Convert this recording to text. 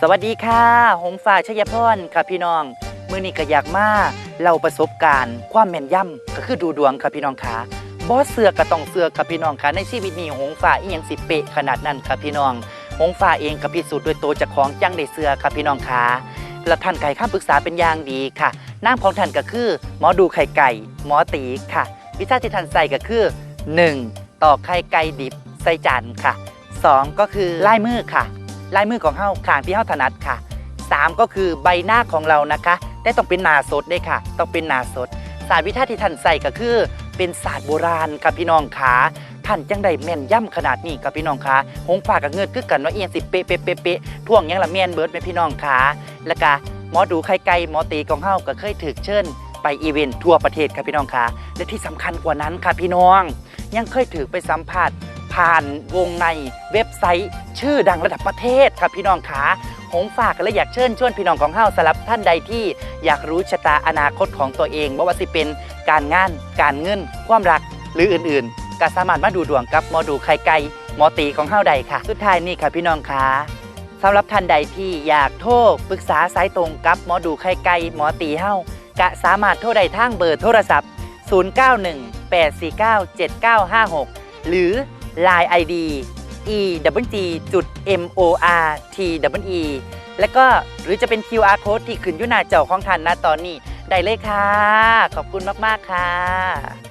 สวัสดีค่ะ หงฟ้าชยพรค่ะพี่น้อง มือนี้ก็อยากมาเล่าประสบการณ์ ความแม่นยำก็คือดูดวงค่ะพี่น้องค่ะบอสเสือก็ต้องเสือค่ะพี่น้องค่ะในชีวิตนี้หงฟ้าอีหยังสิเปะขนาดนั้นค่ะพี่น้อง หงฟ้าเองก็พิสูจน์ด้วยตัวจากของจังได้เสือค่ะพี่น้องค่ะและท่านไก่ข้ามปรึกษาเป็นอย่างดีค่ะนามของท่านก็คือ หมอดูไข่ไก่ หมอตีค่ะ วิชาที่ท่านใส่ก็คือ 1. ต่อกไข่ไก่ดิบใส่จานค่ะ 2. ก็คือลายมือค่ะ ลายมือของเฮาขางที่เฮาถนัดค่ะ 3 ก็คือใบหน้าของเรานะคะแต่ต้องเป็นหนาสดด้วยค่ะ ต้องเป็นหนาสด ศาสตร์วิชาที่ท่านใส่ก็คือ เป็นศาสตร์โบราณค่ะพี่น้องขาท่านจังได้แม่นย่ำขนาดนี้ค่ะพี่น้องขาหงฝากกับเงินคือกันว่าเอียงสิเป๊ะเป๊ะเป๊ะเป๊ะท่วงยังละแม่นเบิร์ดไหมพี่น้องขาแล้วก็หมอดูไข่ไก่หมอตีของเฮาก็เคยถึกเชิญไปอีเวนต์ทั่วประเทศค่ะพี่น้องขาและที่สำคัญกว่านั้นค่ะพี่น้อง ยังเคยถือไปสัมภาษณ์ ผ่านวงในเว็บไซต์ชื่อดังระดับประเทศครับพี่น้องขาหงฝากและอยากเชิญชวนพี่น้องของเฮาสำหรับท่านใดที่อยากรู้ชะตาอนาคตของตัวเองไม่ว่าสิเป็นการงาน การเงิน ความรักหรืออื่นๆ ก็สามารถมาดูดวงกับหมอดูไข่ไก่หมอตีของเฮาใดค่ะ สุดท้ายนี่ค่ะพี่น้องขาสำหรับท่านใดที่อยากโทรปรึกษาสายตรงกับหมอดูไข่ไก่หมอตีเฮากะสามารถโทรได้ทางเบอร์โทรศัพท์ 0918497956 หรือ Line ID e w g m o r t w e และก็หรือจะเป็น QR code ที่ขึ้นอยู่หน้าจอของท่านนะตอนนี้ ได้เลยค่ะ ขอบคุณมาก ๆ ค่ะ